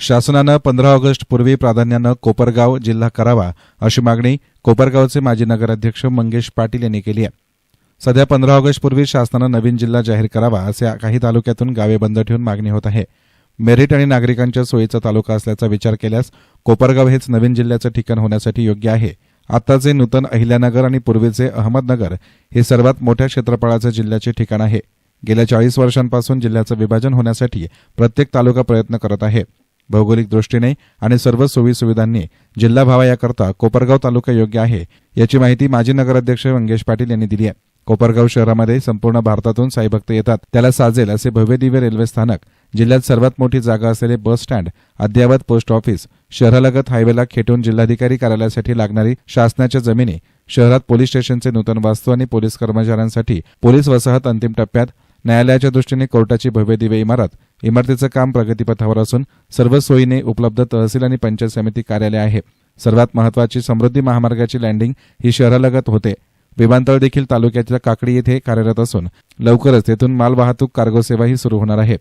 शासनानं पंधरा ऑगस्ट पूर्वी प्राधान्यानं कोपरगाव जिल्हा करावा अशी मागणी कोपरगावचे माजी नगराध्यक्ष मंगेश पाटील यांनी केली आहे. सध्या पंधरा ऑगस्ट पूर्वी शासनानं नवीन जिल्हा जाहीर करावा असे काही तालुक्यातून गावे बंद ठेवून मागणी होत आहे. मेरिट आणि नागरिकांच्या सोयीचा तालुका असल्याचा विचार केल्यास कोपरगाव हेच नवीन जिल्ह्याचं ठिकाण होण्यासाठी योग्य आहे. आताचे नूतन अहिल्यानगर आणि पूर्वीचे अहमदनगर हे सर्वात मोठ्या क्षेत्रफळाचे जिल्ह्याचे ठिकाण आहे. गेल्या चाळीस वर्षांपासून जिल्ह्याचं विभाजन होण्यासाठी प्रत्येक तालुका प्रयत्न करत आहे. भौगोलिक दृष्टीने आणि सर्व सोयी सुविधांनी जिल्हा व्हावा याकरता कोपरगाव तालुका योग्य आहे याची माहिती माजी नगराध्यक्ष मंगेश पाटील यांनी दिली आहे. कोपरगाव शहरामध्ये संपूर्ण भारतातून साईभक्त येतात. त्याला साजेल असे भव्यदिव्य रेल्वे स्थानक जिल्ह्यात सर्वात मोठी जागा असलेले बस स्टँड अद्ययावत पोस्ट ऑफिस शहरालगत हायवेला खेटून जिल्हाधिकारी कार्यालयासाठी लागणारी शासनाच्या जमिनी शहरात पोलीस स्टेशनचे नूतन वास्तू आणि पोलीस कर्मचाऱ्यांसाठी पोलीस वसाहत अंतिम टप्प्यात न्यायालयाच्या दृष्टीने कोर्टाची भव्यदिव्य इमारत इमारतीचं काम प्रगतीपथावर असून सर्व सोयीने उपलब्ध तहसील आणि पंचायत समिती कार्यालय आहे. सर्वात महत्वाची समृद्धी महामार्गाची लँडिंग ही शहरालगत होते. विमानतळ देखील तालुक्याच्या काकडी येथे कार्यरत असून लवकरच तेथून मालवाहतूक कार्गो सेवाही सुरू होणार आहे.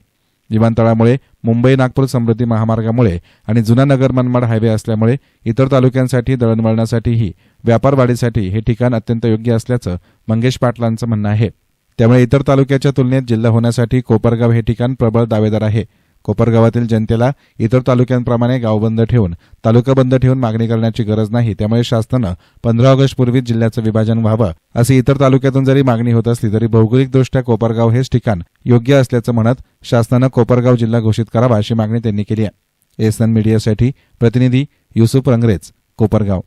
विमानतळामुळे मुंबई नागपूर समृद्धी महामार्गामुळे आणि जुना नगर मनमाड हायवे असल्यामुळे इतर तालुक्यांसाठी दळणवळणासाठीही व्यापार वाढीसाठी हे ठिकाण अत्यंत योग्य असल्याचं मंगेश पाटलांचं म्हणणं आहे. त्यामुळे इतर तालुक्याच्या तुलनेत जिल्हा होण्यासाठी कोपरगाव हे ठिकाण प्रबळ दावेदार आहे. कोपरगावातील जनतेला इतर तालुक्यांप्रमाणे गाव बंद ठेवून तालुका बंद ठेवून मागणी करण्याची गरज नाही. त्यामुळे शासनानं पंधरा ऑगस्ट पूर्वीच जिल्ह्याचं विभाजन व्हावं अशी इतर तालुक्यातून जरी मागणी होत असली तरी भौगोलिकदृष्ट्या कोपरगाव हेच ठिकाण योग्य असल्याचं म्हणत शासनानं कोपरगाव जिल्हा घोषित करावा अशी मागणी त्यांनी केली आहे. एसन मीडियासाठी प्रतिनिधी युसुफ रंगरेज कोपरगाव.